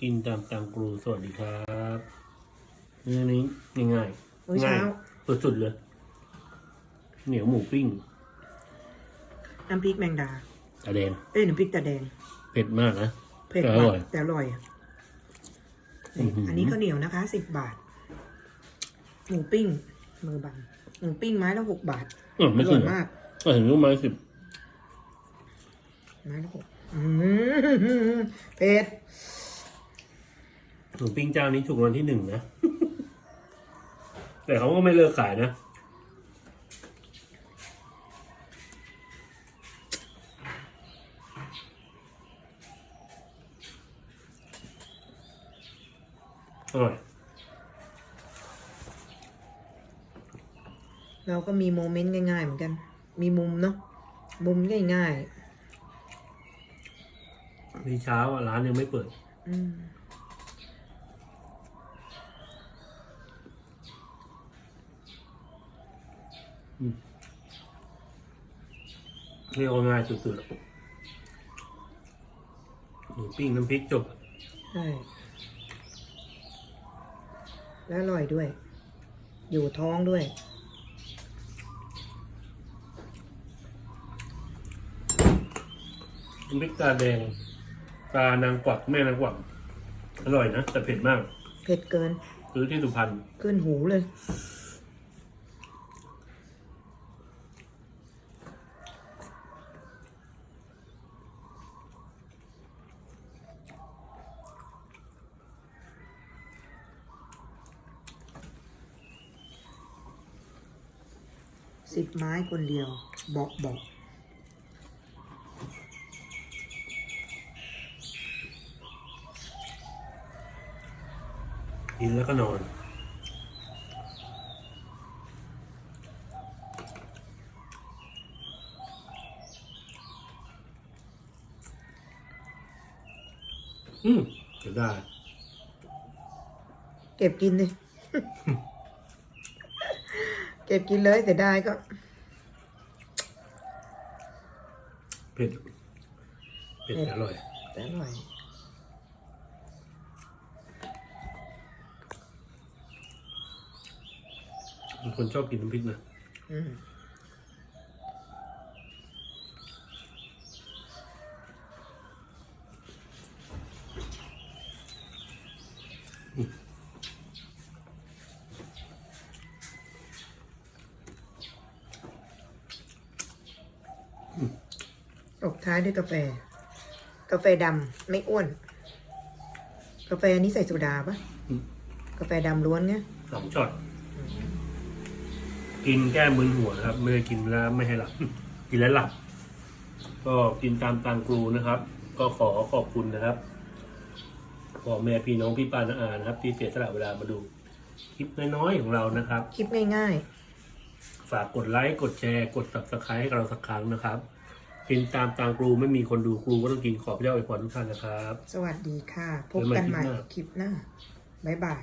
กินตามตามครูสวัสดีครับนี่นี้ง่ายมื้อๆเช้าง่ายสุดๆเลย เหนียวหมูปิ้งน้ำพริกแมงดาตาแดงเอ้ยน้ำพริกตาแดง เผ็ดมากนะ เผ็ดแต่อมาร่กอยแต่อร่อยอื้อหืออั อันนี้ข้าวเหนียวนะคะสิบบาท หมูปิ้ง มือบัง หมูปิ้งไม้ละหกบาทอืมอไม่ร่ถึอยงมากไม่ถึงรู้ไหมสิบไม้ละหกอืมเผ็ด หมูปิ้งเจ้านี้ถูกรางวันที่หนึ่งนะ แต่เขาก็ไม่เลิกขายนะอร่อยเราก็มีโมเมนต์ง่ายๆเหมือนกัน มีมุมเนาะ มุมง่ายมีเช้าอะร้านยังไม่เปิด ๆอืม เรียกว่าง่ายสุดๆอะหมูปิ้งน้ำพริกจบ ใช่และอร่อยด้วย อยู่ท้องด้วย น้ำพริกตาแดงตานางกวักแม่นางกวักอร่อยนะ แต่เผ็ดมาก เผ็ดเกิน ซื้อที่สุพรรณขึ้นหูเลย สิบไม้คนเดียวบอกบอกกินแล้วก็นอนอืมจะได้ เก็บกินดิ เก็บกินเลยแต่ได้ก็ เผ็ดเผ็ดแต่อร่อย แต่อร่อย เป็นคนชอบกินน้ำพริกนะอืม ตบท้ายด้วยกาแฟ กาแฟดำไม่อ้วน กาแฟนี้ใส่โซดาปะอืม กาแฟดำล้วนเนี่ยสองช็อต กินแก้มึนหัวนะครับ ไม่ได้กินแล้วไม่ให้หลับ กินแล้วหลับ ก็กินตามตางครูนะครับ ก็ขอขอบคุณนะครับพ่อแม่พี่น้องพี่ปานาอานะครับ ที่เสียสละเวลามาดูคลิปน้อยๆของเรานะครับ คลิปง่ายฝากกดไลค์ กดแชร์ กด subscribe ให้เราสักครั้งนะครับ กินตามตางครูไม่มีคนดูครูก็ต้องกินขอพระเจ้าอวยพรทุกท่านนะครับๆสวัสดีค่ะ พบเดี๋ยวมากันใหม่คลิปหน้าคลิปหน้าบ๊ายบาย